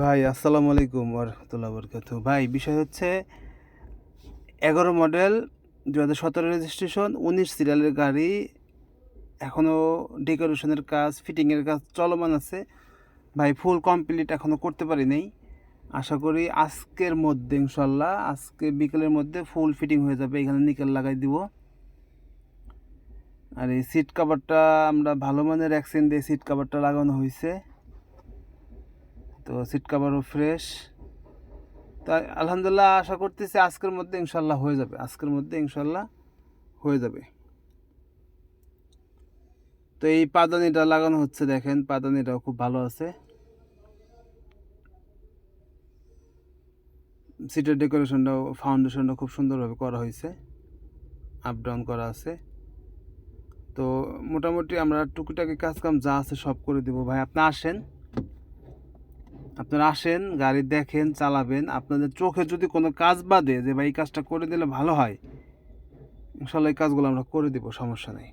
ভাই, আসসালামু আলাইকুম রহমতুল্লাহ বরকাত ভাই, বিষয় হচ্ছে এগারো মডেল দু হাজার সতেরো রেজিস্ট্রেশন উনিশ সিরিয়ালের গাড়ি এখনও ডেকোরেশনের কাজ ফিটিংয়ের কাজ চলমান আছে। ভাই ফুল কমপ্লিট এখনও করতে পারি নাই। আশা করি আজকের মধ্যে ইনশাল্লাহ আজকে বিকেলের মধ্যে ফুল ফিটিং হয়ে যাবে। এখানে নিকেল লাগাই দিব। আর এই সিট কাভারটা আমরা ভালো মানের অ্যাক্সেন্ট দিয়ে সিট কাভারটা লাগানো হয়েছে। তো সিট কাভারও ফ্রেশ তাই আলহামদুলিল্লাহ আশা করতেছি আজকের মধ্যে ইনশাল্লাহ হয়ে যাবে। আজকের মধ্যে ইনশাল্লাহ হয়ে যাবে। তো এই পাদানিটা লাগানো হচ্ছে দেখেন, পাদানিটাও খুব ভালো আছে। সিটের ডেকোরেশনটাও ফাউন্ডেশনটা খুব সুন্দরভাবে করা হয়েছে। আপ ডাউন করা আছে। তো মোটামুটি আমরা টুকিটাকি কাজকাম যা আছে সব করে দেবো। ভাই, আপনি আসেন। আপনারা আসেন, গাড়ি দেখেন, চালাবেন। আপনাদের চোখে যদি কোনো কাজ বাদে যে, ভাই, এই কাজটা করে দিলে ভালো হয়, ইনশাল্লাহ এই কাজগুলো আমরা করে দিব, সমস্যা নেই।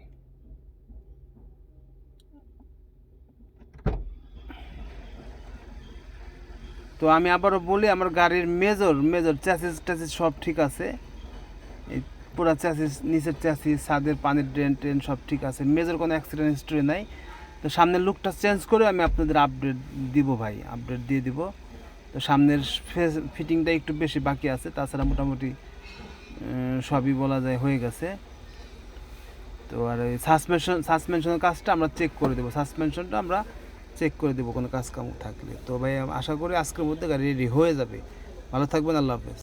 তো আমি আবারও বলি, আমার গাড়ির মেজর মেজর চ্যাসিস ট্যাসিস সব ঠিক আছে। এই পুরা চ্যাসিস নিচের চ্যাসিস ছাদের পানির ড্রেন ট্রেন সব ঠিক আছে। মেজর কোনো অ্যাক্সিডেন্ট হিস্ট্রি নাই। তো সামনের লুকটা চেঞ্জ করে আমি আপনাদের আপডেট দিব ভাই আপডেট দিয়ে দিব। তো সামনের ফেস ফিটিংটা একটু বেশি বাকি আছে, তাছাড়া মোটামুটি সবই বলা যায় হয়ে গেছে। তো আর এই সাসপেনশন সাসপেনশনের কাজটা আমরা চেক করে দেবো। সাসপেনশনটা আমরা চেক করে দেবো কোনো কাজ কাম থাকলে। তো ভাই, আশা করি আজকের মধ্যে গাড়ি রেডি হয়ে যাবে। ভালো থাকবেন, আল্লাহ হাফেজ।